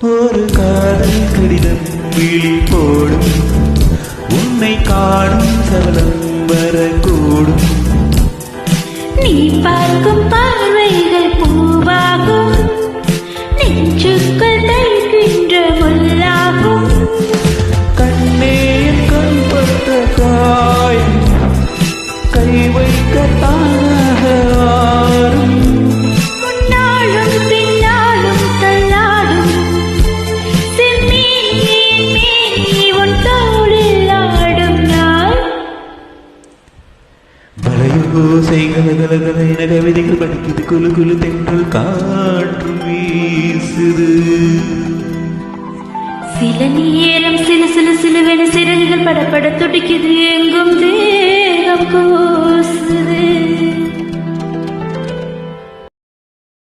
ஒரு காதல் கடிதம் விழி போடும். உன்னை காணும் சவலம் வரக்கூடும். நீ பார்க்கும் பார்வை வளையோசை கலகலகல என கவிதைகள் படிக்குது. குழு குழு தென்றல் காற்று வீசுது. சில நேரம் சில சில சிலுவென சிறகுகள் படப்பட துடிக்குது. எங்கும்